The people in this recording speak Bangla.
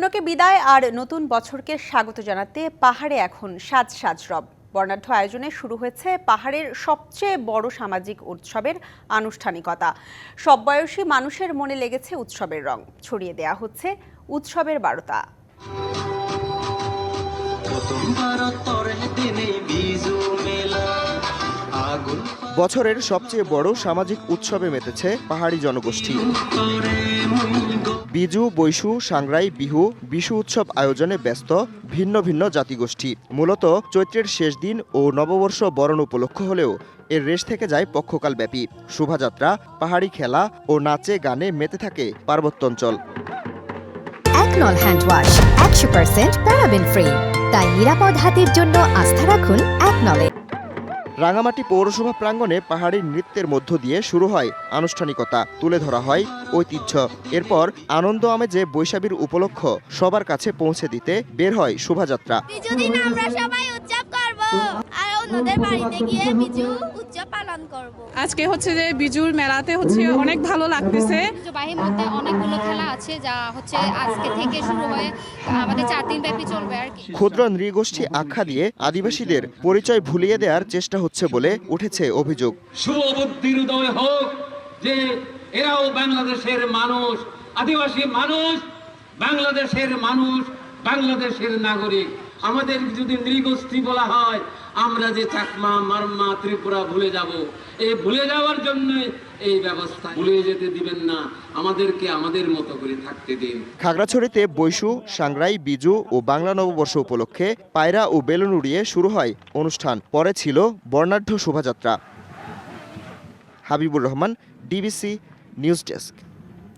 পুরনোকে বিদায় আর নতুন বছরকে স্বাগত জানাতে পাহাড়ে এখন সাজ সাজ রব বর্ণাঢ্য আয়োজনে শুরু হয়েছে পাহাড়ের সবচেয়ে বড় সামাজিক উৎসবের আনুষ্ঠানিকতা। সব বয়সী মানুষের মনে লেগেছে উৎসবের রং। ছড়িয়ে দেয়া হচ্ছে উৎসবের বার্তা। বছরের সবচেয়ে বড় সামাজিক উৎসবে মেতেছে পাহাড়ি জনগোষ্ঠী। বিজু, বৈশু, সাংরাই, বিহু, বিশু উৎসব আয়োজনে ব্যস্ত ভিন্ন ভিন্ন জাতিগোষ্ঠী। মূলত চৈত্রের শেষ দিন ও নববর্ষ বরণ উপলক্ষ হলেও এর রেশ থেকে যায় পক্ষকাল ব্যাপী শোভাযাত্রা, পাহাড়ি খেলা ও নাচে গানে মেতে থাকে পার্বত্যাঞ্চল একনল হ্যান্ড একশো প্যারাবেন ফ্রি। তাই নিরাপদ হাতের জন্য আস্থা রাখুন একনলে রাঙামাটি পৌরসভা প্রাঙ্গণে পাহাড়ি নৃত্যের মধ্য দিয়ে শুরু হয় আনুষ্ঠানিকতা, তুলে ধরা হয় ঐতিহ্য। এরপর আনন্দ আমেজে বৈশাখীর উপলক্ষ সবার কাছে পৌঁছে দিতে বের হয় শোভাযাত্রা। আমরা সবাই করব, আর অন্যদের বাড়িতে গিয়ে বিজু পালন করব। আজকে হচ্ছে যে বিজুর মেলাতে হচ্ছে অনেক ভালো লাগতেছে। বাহির মধ্যে অনেকগুলো খেলা আছে যা হচ্ছে আজকে থেকে শুরু হয়ে আমাদের চার দিন ব্যাপী চলবে আর কি। ক্ষুদ্র নৃগোষ্ঠী আখ্যা দিয়ে আদিবাসীদের পরিচয় ভুলিয়ে দেওয়ার চেষ্টা হচ্ছে বলে উঠেছে অভিযোগ। শুভ বুদ্ধির উদয় হোক যে এরাও বাংলাদেশের মানুষ আদিবাসী মানুষ বাংলাদেশের মানুষ বাংলাদেশের নাগরিক। আমাদের যদি নৃগোষ্ঠী বলা হয় আমরা যে চাকমা, মারমা, ত্রিপুরা ভুলে যাব এই ভুলে যাওয়ার জন্য এই ব্যবস্থা ভুলে যেতে দিবেন না। আমাদেরকে আমাদের মতো করে থাকতে দিন। খাগড়াছড়িতে বৈশু, সাংরাই, বিজু ও বাংলা নববর্ষ উপলক্ষে পায়রা ও বেলুন উড়িয়ে শুরু হয় অনুষ্ঠান। পরে ছিল বর্ণাঢ্য শোভাযাত্রা। Habibur Rahman, DBC news desk.